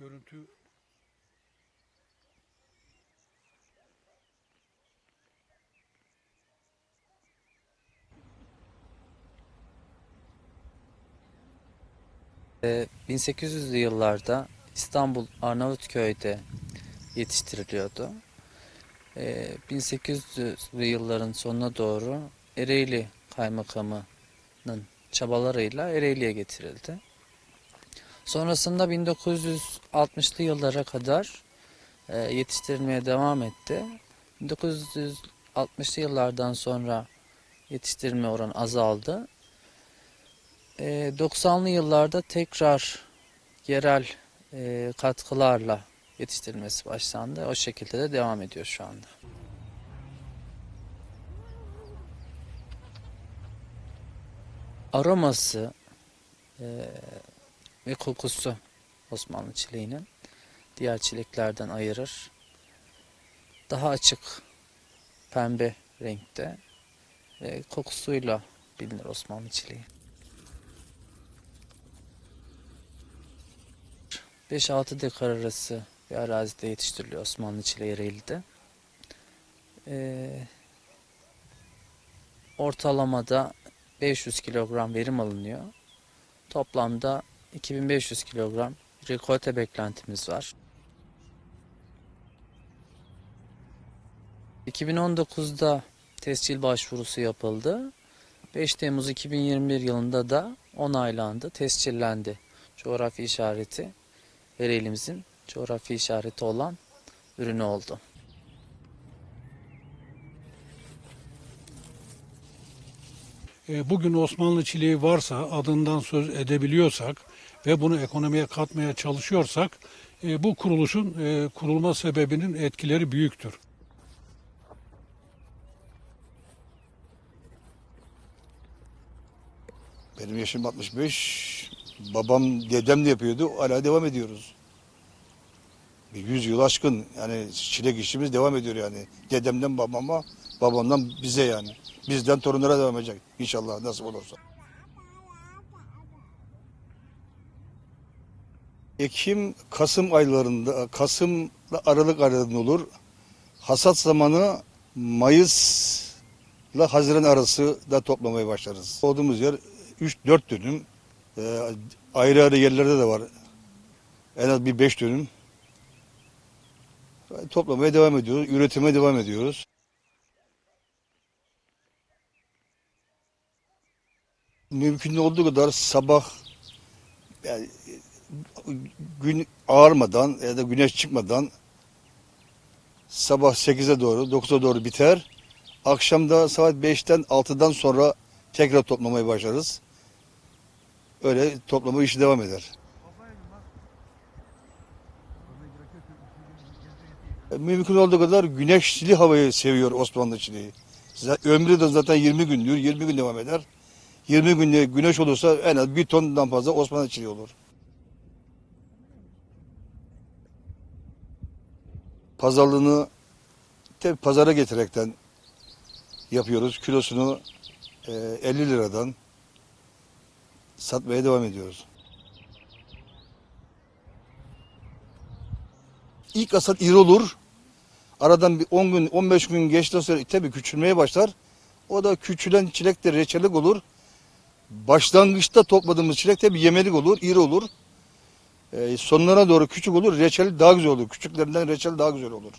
görüntü Ee, 1800'lü yıllarda İstanbul Arnavutköy'de yetiştiriliyordu. Ee, 1800'lü yılların sonuna doğru Ereğli Kaymakamı'nın çabalarıyla Ereğli'ye getirildi. Sonrasında 1960'lı yıllara kadar e, yetiştirilmeye devam etti. 1960'lı yıllardan sonra yetiştirilme oranı azaldı. Ee, 90'lı yıllarda tekrar yerel e, katkılarla yetiştirilmesi başlandı. O şekilde de devam ediyor şu anda. Aroması e, ve kokusu Osmanlı çileğinin diğer çileklerden ayırır. Daha açık pembe renkte ve kokusuyla bilinir Osmanlı çileği. 5-6 dekar arası bir arazide yetiştiriliyor Osmanlı çileği Ereğli'de. Ee, ortalamada 500 kilogram verim alınıyor. Toplamda 2500 kilogram rekolte beklentimiz var. 2019'da tescil başvurusu yapıldı. 5 Temmuz 2021 yılında da onaylandı, tescillendi. Coğrafi işareti Ereğli'mizin coğrafi işareti olan ürünü oldu. Bugün Osmanlı çileği varsa adından söz edebiliyorsak ve bunu ekonomiye katmaya çalışıyorsak e, bu kuruluşun e, kurulma sebebinin etkileri büyüktür. Benim yaşım 65. Babam, dedem de yapıyordu. Hala devam ediyoruz. Bir 100 yıl aşkın yani çilek işimiz devam ediyor yani. Dedemden babama, babamdan bize yani. Bizden torunlara devam edecek inşallah nasip olursa. Ekim, Kasım aylarında, Kasım'la Aralık aylarında olur. Hasat zamanı Mayıs'la Haziran arası da toplamaya başlarız. Olduğumuz yer 3-4 dönüm. Ee, ayrı ayrı yerlerde de var. En az bir 5 dönüm. Toplamaya devam ediyoruz. Üretime devam ediyoruz. Mümkün olduğu kadar sabah yani gün ağarmadan ya da güneş çıkmadan sabah 8'e doğru 9'a doğru biter. Akşamda saat 5'ten 6'dan sonra tekrar toplamaya başlarız. Öyle toplama işi devam eder. Mümkün olduğu kadar güneşli havayı seviyor Osmanlı çileği. Ömrü de zaten 20 gün diyor. 20 gün devam eder. 20 günde güneş olursa en az bir tondan fazla Osmanlı çileği olur. Pazarlığını tabii pazara getirerekten yapıyoruz. Kilosunu e, 50 liradan satmaya devam ediyoruz. İlk hasat iri olur. Aradan bir 10 gün 15 gün geçtikten sonra tabii küçülmeye başlar. O da küçülen çilek de reçelik olur. Başlangıçta topladığımız çilek tabii yemelik olur, iri olur. Ee, sonlara doğru küçük olur, reçel daha güzel olur. Küçüklerinden reçel daha güzel olur.